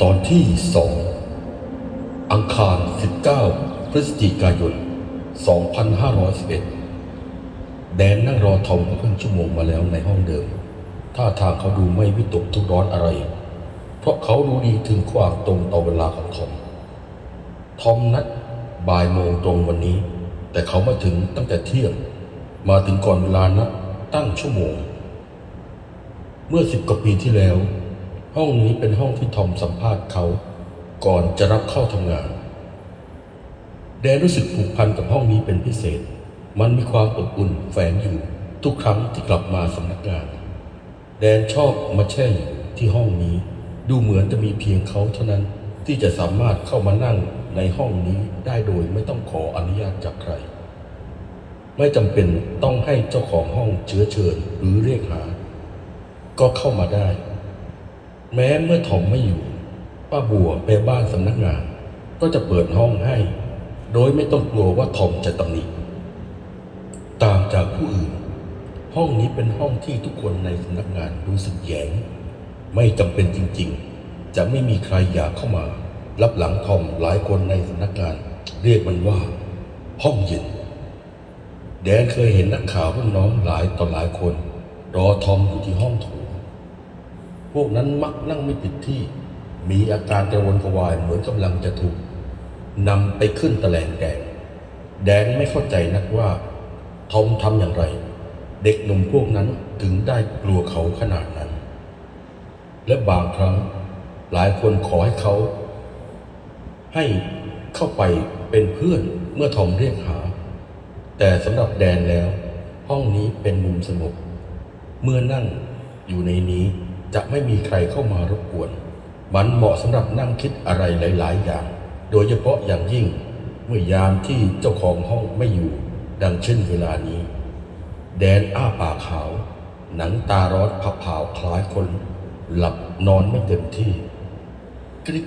ตอนที่สองอังคาร 19 พฤศจิกายน 2511 แดนนั่งรอทอมมาครึ่งชั่วโมงมาแล้วในห้องเดิม ท่าทางเขาดูไม่วิตกทุกร้อนอะไร เพราะเขารู้ดีถึงความตรงต่อเวลาของทอม ทอมนัดบ่ายโมงตรงวันนี้ แต่เขามาถึงตั้งแต่เที่ยง มาถึงก่อนเวลานัดตั้งชั่วโมง เมื่อสิบกว่าปีที่แล้ว ห้องนี้เป็นห้องที่ทอมสัมภาษณ์เขาก่อนจะรับเข้าทำงาน แดนรู้สึกผูกพันกับห้องนี้เป็นพิเศษ มันมีความอบอุ่นแฝงอยู่ทุกครั้งที่กลับมาสำนักงาน แดนชอบมาแช่อยู่ที่ห้องนี้ ดูเหมือนจะมีเพียงเขาเท่านั้นที่จะสามารถเข้ามานั่งในห้องนี้ได้โดยไม่ต้องขออนุญาตจากใคร ไม่จำเป็นต้องให้เจ้าของห้องเชื้อเชิญหรือเรียกหา ก็เข้ามาได้ แม้เมื่อถมไม่อยู่ ป้าบัวไปบ้านสำนักงาน ก็จะเปิดห้องให้ โดยไม่ต้องกลัวว่าทอมจะตำหนิต่างจากผู้อื่น ห้องนี้เป็นห้องที่ทุกคนในสำนักงานรู้สึกแยง ไม่จำเป็นจริงๆ จะไม่มีใครอยากเข้ามา รับหลังทอมหลายคนในสำนักงาน เรียกมันว่า ห้องเย็น แดนเคยเห็นนักข่าวรุ่นน้องหลายต่อหลายคน รอทอมอยู่ที่ห้องโถง พวกนั้นมักนั่งไม่ติดที่ มีอาการกระวนกระวายเหมือนกำลังจะถูกนำไปขึ้นตะแลงแดง แดนไม่เข้าใจนักว่าทอมทำอย่างไร เด็กหนุ่มพวกนั้นถึงได้กลัวเขาขนาดนั้น และบางครั้งหลายคนขอให้เขา ให้เข้าไปเป็นเพื่อนเมื่อทอมเรียกหา แต่สำหรับแดนแล้ว ห้องนี้เป็นมุมสงบเมื่อนั่งอยู่ในนี้ จะไม่มีใครเข้ามารบกวน มันเหมาะสำหรับนั่งคิดอะไรหลาย ๆ อย่าง โดยเฉพาะอย่างยิ่ง เมื่อยามที่เจ้าของห้องไม่อยู่ ดังเช่นเวลานี้ แดนอ้าปากขาว หนังตาร้อนผับผาวคล้ายคน หลับนอนไม่เต็มที่กริ๊ก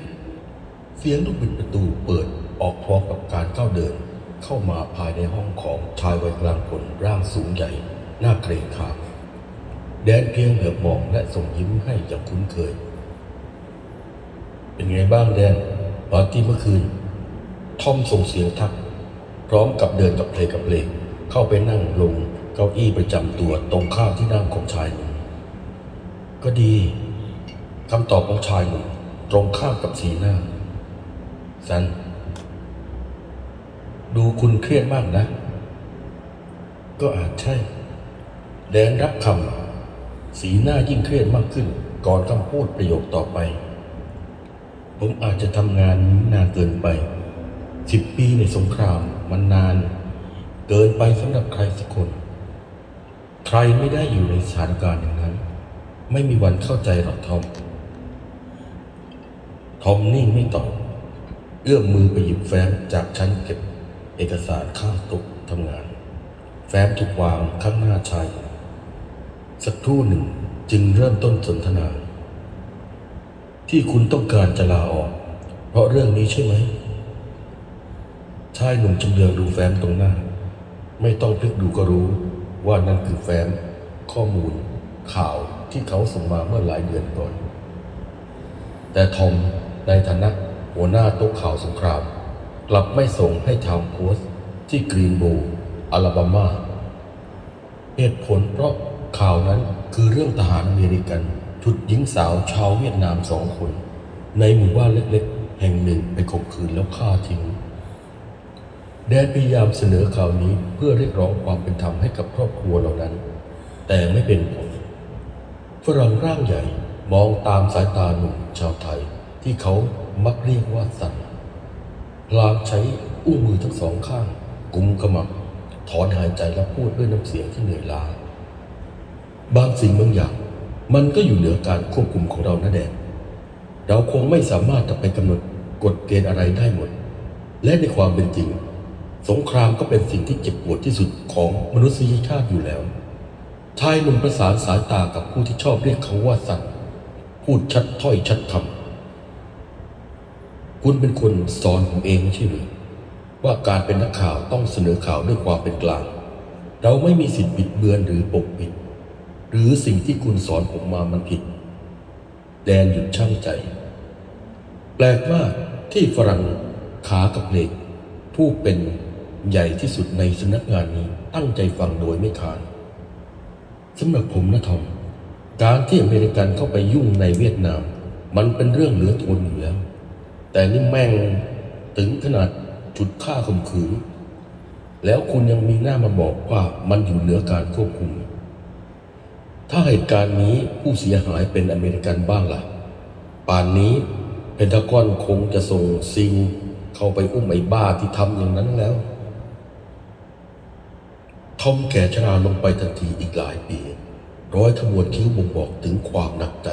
เสียงลูกบิดประตูเปิดออกพร้อมกับการก้าวเดิน เข้ามาภายในห้องของชายวัยกลางคนร่างสูงใหญ่ หน้าเกรงขาม แดนเพียงเหลือบมองและส่งยิ้มให้อย่างคุ้นเคย เป็นไงบ้างแดนปาร์ตี้เมื่อคืนทอมส่งเสียงทัก พร้อมกับเดินกับเพลงกับเพลงเข้าไปนั่งลงเก้าอี้ประจำตัวตรงข้ามที่นั่งของชายหนุ่มก็ดีคำตอบของชายหนุ่มตรงข้ามกับสีหน้าสัน ดูคุณเครียดมากนะ ก็อาจใช่ แดนรับคำ สีหน้ายิ่งเครียดมากขึ้น ก่อนคำพูดประโยคต่อไป ผมอาจจะทำงานนี้นานเกินไปสิบปีในสงครามมันนาน เกินไปสำหรับใครสักคน ใครไม่ได้อยู่ในสถานการณ์อย่างนั้น ไม่มีวันเข้าใจหรอกทอมทอมนิ่งไม่ตอบเอื้อมมือไปหยิบแฟ้มจากชั้นเก็บเอกสารข้างต๊ะทำงาน แฟ้มถูกวางข้างหน้าชาย สักครู่หนึ่งจึงเริ่มต้นสนทนา ที่คุณต้องการจะลาออก เพราะเรื่องนี้ใช่ไหมชายหนุ่มจำเลืองดูแฟ้มตรงหน้า ไม่ต้องพลิกดูก็รู้ว่านั่นคือแฟ้ม ข้อมูล ข่าวที่เขาส่งมาเมื่อหลายเดือนก่อน แต่ทอมในฐานะหัวหน้าโต๊ะข่าวสงคราม กลับไม่ส่งให้ทำโพสที่กรีนโบว์อลาบามาเหตุผลเพราะ ข่าวนั้นคือเรื่องทหารอเมริกันชุดหญิงสาวชาวเวียดนามสองคน ในหมู่บ้านเล็กๆ แห่งหนึ่งไปข่มขืนแล้วฆ่าทิ้ง แดนพยายามเสนอข่าวนี้เพื่อเรียกร้องความเป็นธรรมให้กับครอบครัวเหล่านั้น แต่ไม่เป็นผลฝรั่งร่างใหญ่มองตามสายตาหนุ่มชาวไทย ที่เขามักเรียกว่าสันพลางใช้อุ้งมือทั้งสองข้าง กุมขมับถอนหายใจและพูดด้วยน้ำเสียงที่เหนื่อยล้า บางสิ่งบางอย่าง มันก็อยู่เหนือการควบคุมของเรานะแดนเราคงไม่สามารถจะไปกำหนดกฎเกณฑ์อะไรได้หมด และในความเป็นจริง สงครามก็เป็นสิ่งที่เจ็บปวดที่สุดของมนุษยชาติอยู่แล้ว ชายหนุ่มประสานสายตากับผู้ที่ชอบเรียกเขาว่าสันพูดชัดถ้อยชัดคำคุณเป็นคนสอนผมเองไม่ใช่หรือว่าการเป็นนักข่าวต้องเสนอข่าวด้วยความเป็นกลาง เราไม่มีสิทธิ์บิดเบือนหรือปกปิด รือสิ่งที่คุณสอนผมมามันผิด แดนหยุดช่างใจ แปลกมากที่ฝรั่งขากับเหล็ก ผู้เป็นใหญ่ที่สุดในสำนักงานนี้ตั้งใจฟังโดยไม่ขานสำหรับผมนะทอม การที่อเมริกันเข้าไปยุ่งในเวียดนาม มันเป็นเรื่องเหลือทนอยู่แล้วแต่นี่แม่งถึงขนาดจุดฆ่าข่มขืนแล้วคุณยังมีหน้ามาบอกว่ามันอยู่เหนือการควบคุม ถ้าเหตุการณ์นี้ผู้เสียหายเป็นอเมริกันบ้างล่ะ ป่านนี้เพนทากอนคงจะส่งซิงเข้าไปอุ้มไอ้บ้าที่ทำอย่างนั้นแล้ว ทอมแก่ชราลงไปทันทีอีกหลายปี ร้อยขมวดคิ้วบ่งบอกถึงความหนักใจ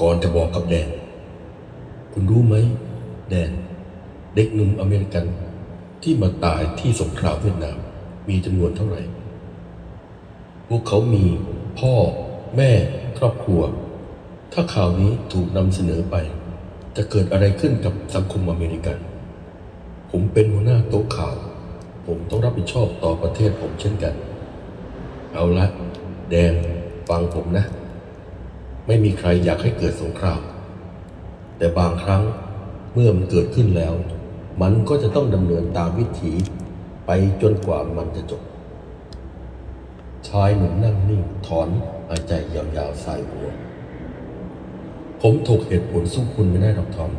ก่อนจะบอกกับแดน คุณรู้ไหม แดน เด็กหนุ่มอเมริกันที่มาตายที่สงครามเวียดนามมีจำนวนเท่าไหร่ พวกเขามี พ่อ แม่ ครอบครัว ถ้าข่าวนี้ถูกนำเสนอไป จะเกิดอะไรขึ้นกับสังคมอเมริกัน ผมเป็นหัวหน้าโต๊ะข่าว ผมต้องรับผิดชอบต่อประเทศผมเช่นกัน เอาละ แดงฟังผมนะ ไม่มีใครอยากให้เกิดสงคราม แต่บางครั้งเมื่อมันเกิดขึ้นแล้ว มันก็จะต้องดำเนินตามวิถีไปจนกว่ามันจะจบ ชายหนุ่มนั่งนิ่งถอนหายใจยาวๆสายหัว ผมถกเหตุผลสู้คุณไม่ได้หรอกทอม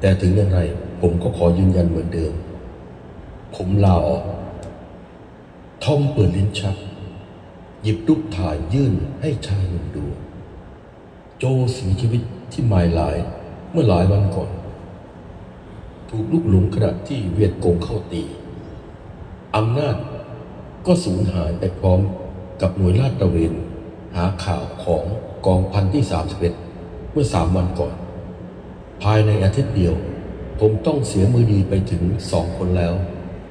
แต่ถึงอย่างไร ผมก็ขอยืนยันเหมือนเดิม ผมลาออก ทอมเปิดลิ้นชัก หยิบรูปถ่ายยื่นให้ชายหนุ่มดู โจเสียชีวิตที่ไมล์ไลน์เมื่อหลายวันก่อน ถูกลุกหลงขณะที่เวียดกงเข้าตีอำนาจ ก็สูญหายไปพร้อมกับหน่วยลาดตระเวนหาข่าวของกองพันที่ 31 เมื่อสามวันก่อน ภายในอาทิตย์เดียว ผมต้องเสียมือดีไปถึงสองคนแล้ว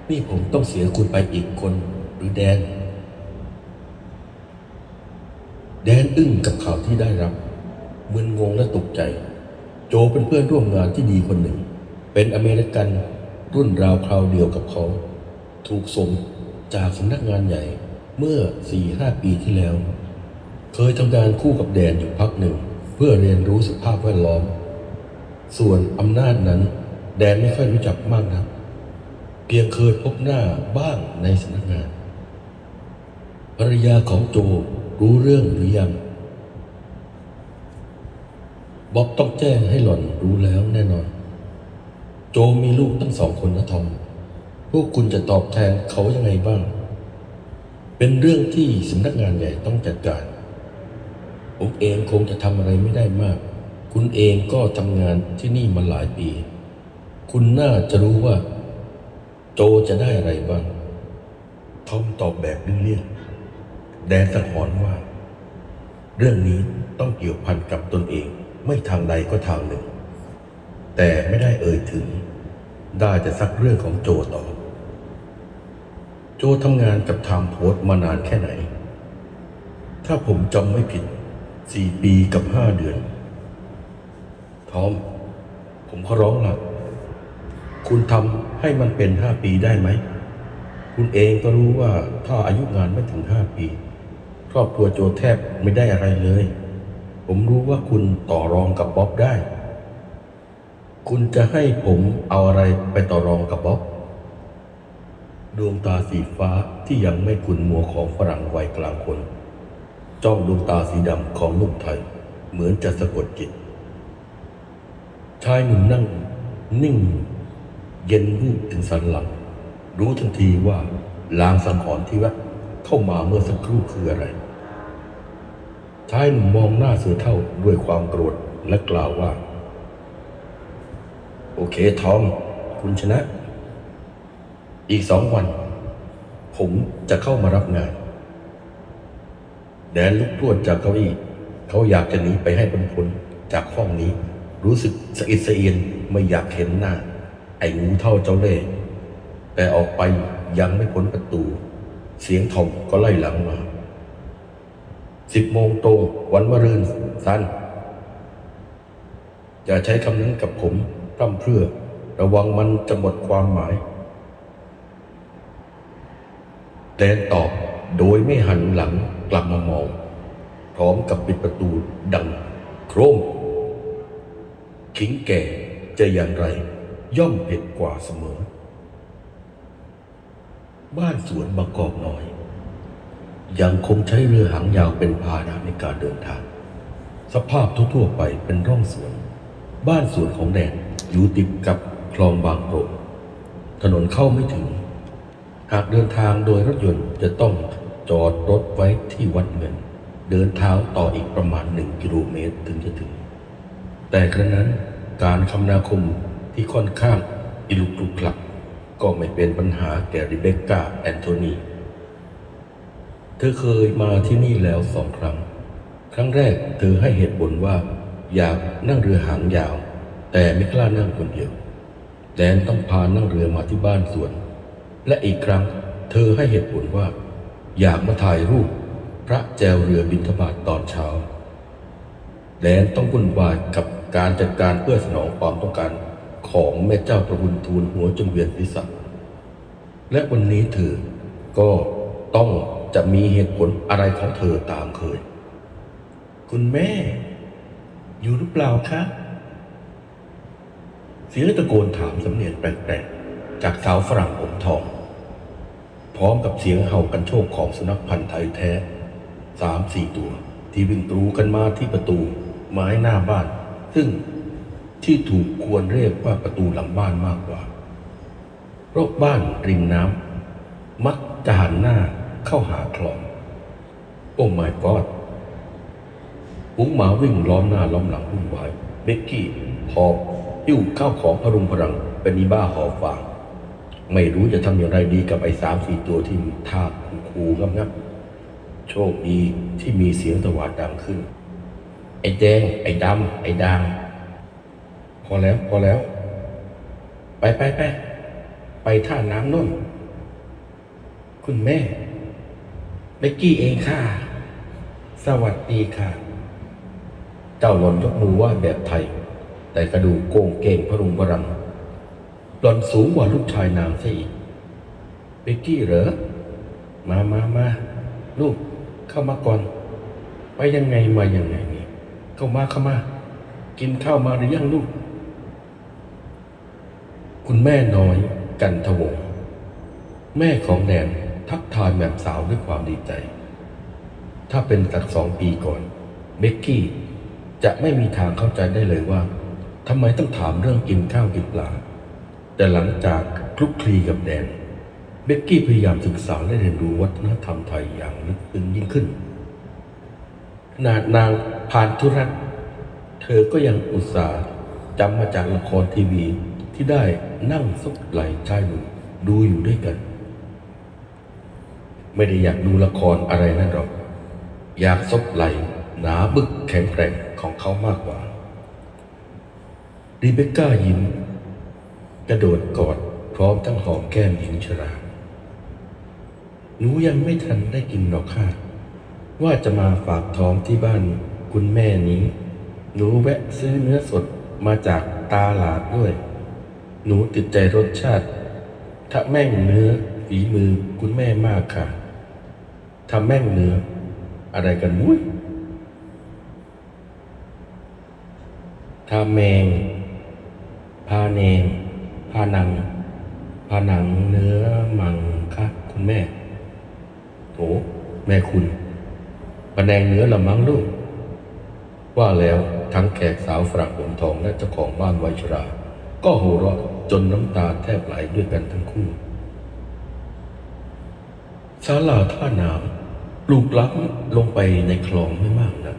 นี่ผมต้องเสียคุณไปอีกคนหรือแดน แดนอึ้งกับข่าวที่ได้รับมึนงงและตกใจ โจเป็นเพื่อนร่วมงานที่ดีคนหนึ่ง เป็นอเมริกันรุ่นราวคราวเดียวกับเขา ถูกส่ง จากสำนักงานใหญ่เมื่อสี่ห้าปีที่แล้ว เคยทำงานคู่กับแดนอยู่พักหนึ่ง เพื่อเรียนรู้สภาพแวดล้อม ส่วนอำนาจนั้น แดนไม่ค่อยรู้จักมากนะเพียงเคยพบหน้าบ้างในสำนักงาน ภรรยาของโจรู้เรื่องหรือยังบ๊อบต้องแจ้งให้หล่อนรู้แล้วแน่นอน โจมีลูกตั้งสองคนนะทอม วกคุณจะตอบแทนเขายังไงบ้าง เป็นเรื่องที่สำนักงานใหญ่ต้องจัดการ ผมเองคงจะทำอะไรไม่ได้มาก คุณเองก็ทำงานที่นี่มาหลายปี คุณน่าจะรู้ว่า โจจะได้อะไรบ้างทอมตอบแบบเลี่ยงแดนสังหรณ์ว่า เรื่องนี้ต้องเกี่ยวพันกับตนเอง ไม่ทางใดก็ทางหนึ่ง แต่ไม่ได้เอ่ยถึง ได้แต่ซักเรื่องของโจต่อ โจทำงานกับไทม์โพส์มานานแค่ไหน ถ้าผมจำไม่ผิดสี่ปีกับห้าเดือน ทอม ผมขอร้องละคุณทำให้มันเป็นห้าปีได้ไหม คุณเองก็รู้ว่าถ้าอายุงานไม่ถึงห้าปี ครอบครัวโจแทบไม่ได้อะไรเลย ผมรู้ว่าคุณต่อรองกับบ๊อบได้ คุณจะให้ผมเอาอะไรไปต่อรองกับบ๊อบ ดวงตาสีฟ้าที่ยังไม่ขุนมัวของฝรั่งวัยกลางคน จ้องดวงตาสีดำของหนุ่มไทย เหมือนจะสะกดจิต ชายหนุ่มนั่ง นิ่ง เย็นวูบถึงสันหลัง รู้ทันทีว่าลางสังหรณ์ที่แวบเข้ามาเมื่อสักครู่คืออะไร ชายหนุ่มมองหน้าเสือเท่าด้วยความโกรธและกล่าวว่า โอเคทอม คุณชนะ อีกสองวัน ผมจะเข้ามารับงาน แดนลุกพรวดจากเก้าอี้เขาอยากจะหนีไปให้พ้นพ้นจากห้องนี้ รู้สึกสะอิดสะเอียนไม่อยากเห็นหน้า ไอ้งูเท่าเจ้าเล่ห์แต่ออกไปยังไม่พ้นประตู เสียงทอมก็ไล่หลังมาสิบโมงโตวันมะรืนสั้นอย่าใช้คำนั้นกับผมพร่ำเพรื่อ ระวังมันจะหมดความหมาย แดนตอบโดยไม่หันหลังกลับมามอง พร้อมกับปิดประตูดังโครม ขิงแก่จะอย่างไร ย่อมเผ็ดกว่าเสมอ บ้านสวนบางกอกน้อย ยังคงใช้เรือหางยาวเป็นพาหนะในการเดินทาง สภาพทั่วๆไปเป็นร่องสวน บ้านสวนของแดนอยู่ติดกับคลองบางโปรงถนนเข้าไม่ถึง หากเดินทางโดยรถยนต์จะต้องจอดรถไว้ที่วัดเงิน เดินเท้าต่ออีกประมาณหนึ่งกิโลเมตรถึงจะถึง แต่กระนั้นการคมนาคมที่ค่อนข้างอิลุกตุกลักก็ไม่เป็นปัญหาแก่ริเบคก้าแอนโทนี เธอเคยมาที่นี่แล้วสองครั้ง ครั้งแรกเธอให้เหตุผลว่า อยากนั่งเรือหางยาว แต่ไม่กล้านั่งคนเดียวแดนต้องพานั่งเรือมาที่บ้านสวน และอีกครั้งเธอให้เหตุผลว่า อยากมาถ่ายรูป พระแจวเรือบินทบาทตอนเช้าแดนต้องวุ่นวายกับการจัดการเพื่อสนองความต้องการของแม่เจ้าประบุญทูลหัวจนเวียนศีรษะและวันนี้เธอก็ต้องจะมีเหตุผลอะไรของเธอตามเคย คุณแม่ อยู่หรือเปล่าคะ เสียงตะโกนถามสำเนียงแปลกๆ จากสาวฝรั่งผมทอง พร้อมกับเสียงเห่ากันโชคของสุนัขพันธ์ไทยแท้สามสี่ตัว ที่วิ่งตรูกันมาที่ประตูไม้หน้าบ้าน ซึ่งที่ถูกควรเรียกว่าประตูหลังบ้านมากกว่าเพราะบ้านริมน้ำมักจะหันหน้าเข้าหาคลอง โอ้ my god ฝูงหมาวิ่งล้อมหน้าล้อมหลังวุ่นวายเบกกี้หอบหิ้วข้าวของพรุงพรังเป็นอีบ้าหอบฟาง ไม่รู้จะทำอย่างไรดีกับไอ้สามสี่ตัวที่ท่าคูๆงับงับโชคดีที่มีเสียงตวาดดังขึ้น ไอ้แดงไอ้ดำไอ้ดาง พอแล้วพอแล้ว ไปไปไปไปท่าน้ำน่นคุณแม่เบกกี้เองค่ะ สวัสดีค่ะ เจ้าหล่อนยกมือไหว่าแบบไทย แต่กระดูกโกงเก่งพรุงพรัง หล่อนสูงกว่าลูกชายนางซะอีกเบกกี้เหรอ มามามาลูกเข้ามาก่อน ไปยังไงมายังไงนี่เข้ามาเข้ามา กินข้าวมาหรือยังลูก คุณแม่น้อยกันทวง แม่ของแนนทักทายแบบสาวด้วยความดีใจ ถ้าเป็นสักสองปีก่อน เบกกี้จะไม่มีทางเข้าใจได้เลยว่าทำไมต้องถามเรื่องกินข้าวกินปลา แต่หลังจากคลุกคลีกับแดน เบกกี้พยายามศึกษาและเรียนรู้วัฒนธรรมไทยอย่างลึกซึ้งยิ่งขึ้น ขนาดนางผ่านธุรัตน์เธอก็ยังอุตส่าห์จำมาจากละครทีวีที่ได้นั่งซุกไหลชายหนุ่มดูอยู่ด้วยกัน ไม่ได้อยากดูละครอะไรนั่นหรอก อยากซบไหลหนาบึกแข็งแกร่งของเขามากกว่า รีเบคก้ายิ้ม กระโดดกอดพร้อมทั้งหอมแก้มหญิงชรา หนูยังไม่ทันได้กินหรอกค่ะ ว่าจะมาฝากท้องที่บ้านคุณแม่นี้ หนูแวะซื้อเนื้อสดมาจากตาหลาดด้วย หนูติดใจรสชาติถ้าแม่งเนื้อฝีมือคุณแม่มากค่ะทำแม่งเนื้อ อะไรกันมุ้ยทาแมง พาแนง พานังพานังเนื้อมังคะคุณแม่โถแม่คุณพาแนงเนื้อละมังลูกว่าแล้วทั้งแขกสาวฝรั่งผมทองและเจ้าของบ้านไวชรา ก็โห่เราะจนน้ำตาแทบไหลด้วยกันทั้งคู่ศาลาท่าน้ำปลูกล้ำลงไปในคลองไม่มากนะ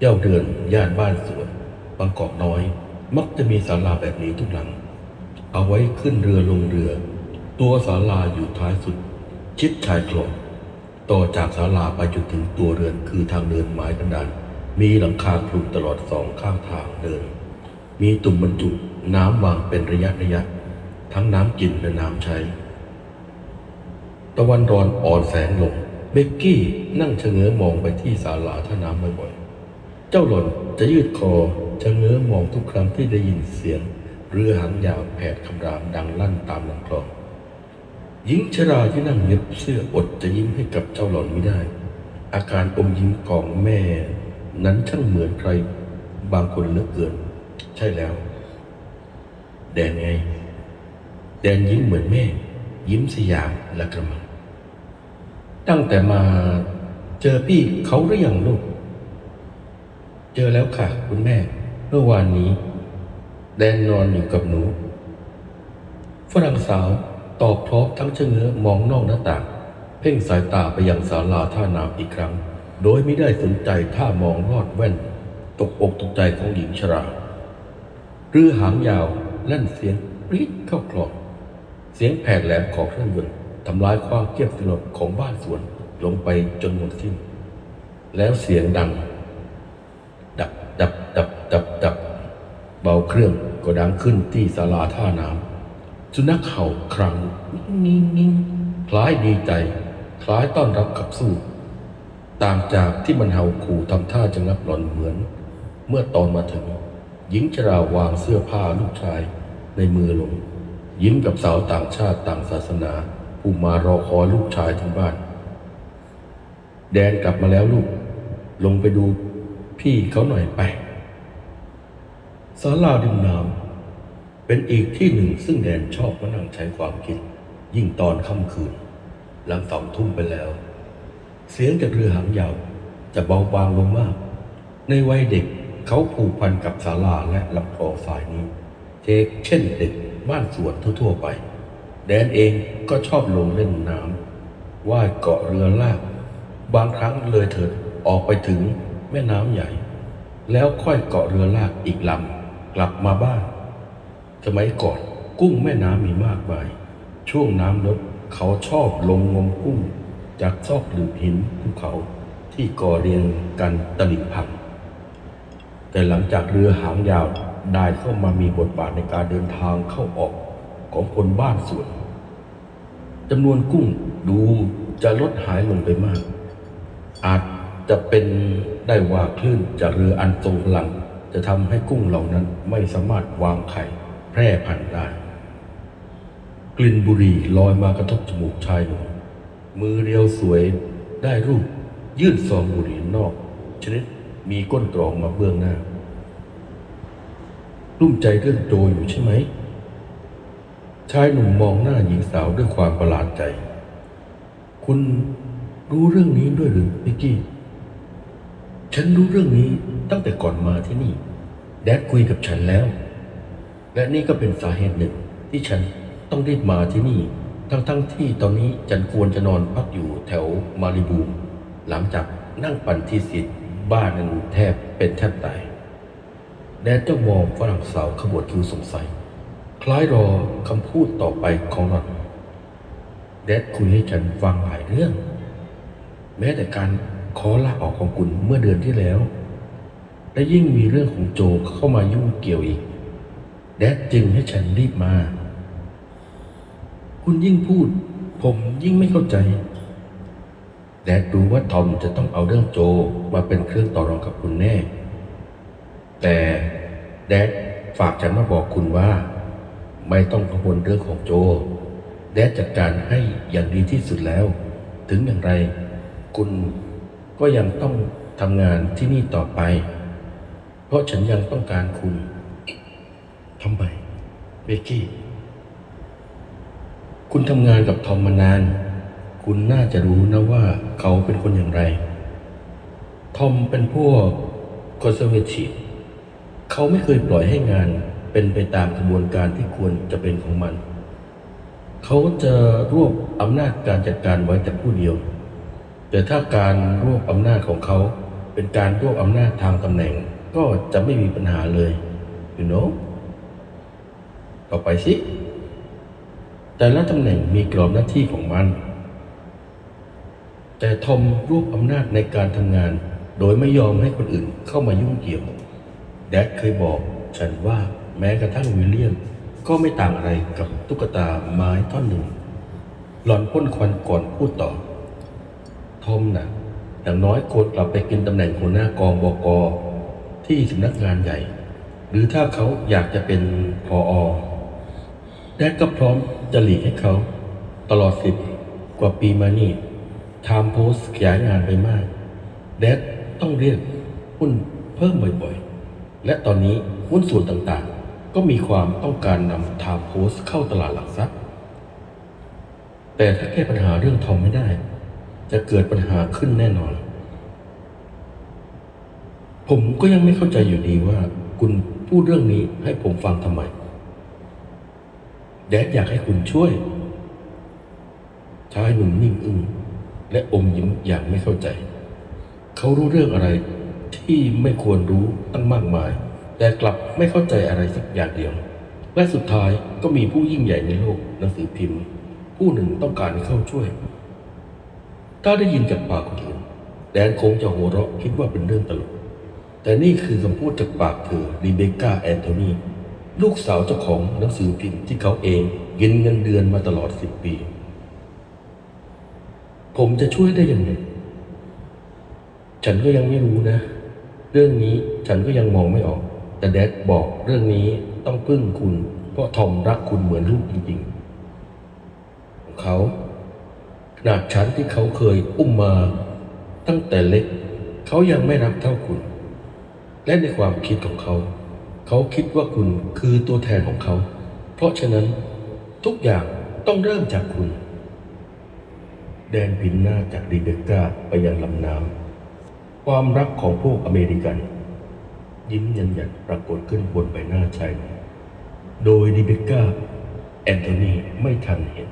เย่าเดือนย่านบ้านสวนบางกอกน้อย มักจะมีศาลาแบบนี้ทุกหลัง เอาไว้ขึ้นเรือลงเรือ ตัวศาลาอยู่ท้ายสุด ชิดชายคลองต่อจากศาลาไปจนถึงตัวเรือนคือทางเดินไม้กันดานมีหลังคาคลุมตลอดสองข้างทางเดิน มีตุ่มบรรจุน้ำวางเป็นระยะระยะ ทั้งน้ำกินและน้ำใช้ ตะวันรอนอ่อนแสงลง เบกกี้นั่งชะเง้อมองไปที่ศาลาท่าน้ำบ่อยๆ เจ้าหล่อนจะยืดคอชะเง้อมองทุกครั้งที่ได้ยินเสียง เรือหางยาวแผดคำรามดังลั่นตามลำคลอง หญิงชราที่นั่งเย็บเสื้ออดจะยิ้มให้กับเจ้าหล่อนไม่ได้ อาการอมยิ้มของแม่ นั้นช่างเหมือนใครบางคนเหลือเกิน ใช่แล้ว แดนไง แดนยิ้มเหมือนแม่ ยิ้มสยามและกระมัง ตั้งแต่มาเจอพี่เขาหรือยังลูก เจอแล้วค่ะ คุณแม่ เมื่อวานนี้ แดนนอนอยู่กับหนู ฝรั่งสาวตอบพร้อมทั้งเชะเง้อมองนอกหน้าต่าง เพ่งสายตาไปยังศาลาท่าน้ำอีกครั้ง โดยไม่ได้สนใจท่ามองลอดแว่น ตกอกตกใจของหญิงชราเรือหางยาวแล่นเสียงปรี๊ดเข้าคลองเสียงแผดแหลมของเครื่องยนต์ทำลายความเงียบสงบของบ้านสวนลงไปจนหมดสิ้น แล้วเสียงดัง ดับดับดับดับดับ เบาเครื่องก็ดังขึ้นที่ศาลาท่าน้ำสุนัขเห่าครั้งนิ่งนิ่งคล้ายดีใจ คล้ายต้อนรับขับสู้ ต่างจากที่มันเห่าขู่ทำท่าจะงับหลอนเหมือน เมื่อตอนมาถึง หญิงชราวางเสื้อผ้าลูกชายในมือลง ยิ้มกับสาวต่างชาติต่างศาสนา ผู้มารอคอยลูกชายถึงบ้าน แดนกลับมาแล้วลูก ลงไปดูพี่เขาหน่อยไป ศาลาดิมน้ำเป็นอีกที่หนึ่งซึ่งแดนชอบมานั่งใช้ความคิด ยิ่งตอนค่ำคืน หลังสองทุ่มไปแล้ว เสียงจากเรือหางยาวจะเบาบางลงมาก ในวัยเด็กเขาผูกพันกับศาลาและลำคลองสายนี้เทเช่นเด็กบ้านสวนทั่วๆไป แดนเองก็ชอบลงเล่นน้ำว่ายเกาะเรือลาก บางครั้งเลยเถิดออกไปถึงแม่น้ำใหญ่ แล้วค่อยเกาะเรือลากอีกลำ กลับมาบ้าน สมัยก่อนกุ้งแม่น้ำมีมากมาย ช่วงน้ำลดเขาชอบลงงมกุ้ง จากซอกหลืบหินภูเขาที่ก่อเรียงกันตลิ่งพัง แต่หลังจากเรือหางยาวได้เข้ามามีบทบาทในการเดินทางเข้าออกของคนบ้านสวนจำนวนกุ้งดูจะลดหายลงไปมาก อาจจะเป็นได้ว่าคลื่นจากเรืออันทรงพลัง จะทำให้กุ้งเหล่านั้นไม่สามารถวางไข่แพร่พันธุ์ได้ กลิ่นบุหรี่ลอยมากระทบจมูกชายหนุ่มมือเรียวสวยได้รูป ยื่นซองบุหรี่นอก ชนิดมีก้นกรองมาเบื้องหน้า รุ่มใจเรื่องโจอยู่ใช่ไหม ชายหนุ่มมองหน้าหญิงสาวด้วยความประหลาดใจ คุณรู้เรื่องนี้ด้วยหรือพิกกี้ ฉันรู้เรื่องนี้ ตั้งแต่ก่อนมาที่นี่ แดดคุยกับฉันแล้ว และนี่ก็เป็นสาเหตุหนึ่งที่ฉันต้องรีบมาที่นี่ ทั้งๆทที่ตอนนี้ฉันควรจะนอนพักอยู่แถวมาริบู หลังจากนั่งปั่นที่สิทธิ์บ้านนั้นแทบเป็นแทบตายแดดเจ้ามองฝรั่งสาวขบวดคิ้วสงสัย คล้ายรอคำพูดต่อไปของหล่อนแดดคุยให้ฉันฟังหลายเรื่อง แม้แต่การขอลาออกของคุณเมื่อเดือนที่แล้ว และยิ่งมีเรื่องของโจเข้ามายุ่งเกี่ยวอีก แดดจึงให้ฉันรีบมา คุณยิ่งพูด ผมยิ่งไม่เข้าใจ แดดรู้ว่าทอมจะต้องเอาเรื่องโจมาเป็นเครื่องต่อรองกับคุณแน่ แต่แดดฝากฉันมาบอกคุณว่า ไม่ต้องกังวลเรื่องของโจ แดดจัดการให้อย่างดีที่สุดแล้ว ถึงอย่างไร คุณก็ยังต้องทำงานที่นี่ต่อไป เพราะฉันยังต้องการคุณทำไมเบกกี้ คุณทำงานกับทอมมานาน คุณน่าจะรู้นะว่าเขาเป็นคนอย่างไร ทอมเป็นพวกคอนเซอร์เวทีฟเขาไม่เคยปล่อยให้งานเป็นไปตามกระบวนการที่ควรจะเป็นของมัน เขาจะรวบอำนาจการจัดการไว้แต่ผู้เดียว แต่ถ้าการรวบอำนาจของเขาเป็นการรวบอำนาจทางตำแหน่ง ก็จะไม่มีปัญหาเลย you know ต่อไปสิ แต่ละตำแหน่งมีกรอบหน้าที่ของมัน แต่ทอมรวบอำนาจในการทำงาน โดยไม่ยอมให้คนอื่นเข้ามายุ่งเกี่ยว แดดเคยบอกฉันว่าแม้กระทั่งวิลเลียม ก็ไม่ต่างอะไรกับตุ๊กตาไม้ท่อนหนึ่ง หลอนพ่นควันก่อนพูดต่อ ทอมนะ่ะอย่างน้อยควรกลับไปกินตำแหน่งหัวหน้ากองบก ที่สำนักงานใหญ่ หรือถ้าเขาอยากจะเป็นพออแดดก็พร้อมจะหลีกให้เขา ตลอดสิบกว่าปีมานี่ไทม์โพสขยายงานไปมาก แดดต้องเรียกหุ้นเพิ่มบ่อยๆ และตอนนี้หุ้นส่วนต่างๆ ก็มีความต้องการนำทาวน์โพสเข้าตลาดหลักทรัพย์ แต่ถ้าแก้ปัญหาเรื่องทองไม่ได้ จะเกิดปัญหาขึ้นแน่นอน ผมก็ยังไม่เข้าใจอยู่ดีว่า คุณพูดเรื่องนี้ให้ผมฟังทำไม แดดอยากให้คุณช่วย ชายหนุ่มนิ่งอึ้งและอมยิ้มอย่างไม่เข้าใจ เขารู้เรื่องอะไรที่ไม่ควรรู้ตั้งมากมาย แต่กลับไม่เข้าใจอะไรสักอย่างเดียว และสุดท้ายก็มีผู้ยิ่งใหญ่ในโลกหนังสือพิมพ์ ผู้หนึ่งต้องการให้เข้าช่วย ถ้าได้ยินจากปากคนอื่นแดนคงจะหัวเราะคิดว่าเป็นเรื่องตลก แต่นี่คือคำพูดจากปากเธอรีเบคก้าแอนโทนีลูกสาวเจ้าของหนังสือพิมพ์ที่เขาเองกินเงินเดือนมาตลอดสิบปี ผมจะช่วยได้ยังไงฉันก็ยังไม่รู้นะ เรื่องนี้ฉันก็ยังมองไม่ออก แต่แดดบอกเรื่องนี้ต้องพึ่งคุณ เพราะทอมรักคุณเหมือนลูกจริงๆ ของเขาขนาดฉันที่เขาเคยอุ้มมา ตั้งแต่เล็ก เขายังไม่รักเท่าคุณ และในความคิดของเขา เขาคิดว่าคุณคือตัวแทนของเขา เพราะฉะนั้นทุกอย่างต้องเริ่มจากคุณ แดนพินหน้าจากรีเบก้าไปยังลำน้ำความรักของพวกอเมริกัน ยิ้มยันยันปรากฏขึ้นบนใบหน้าชายโดยรีเบก้าแอนโทนีไม่ทันเห็น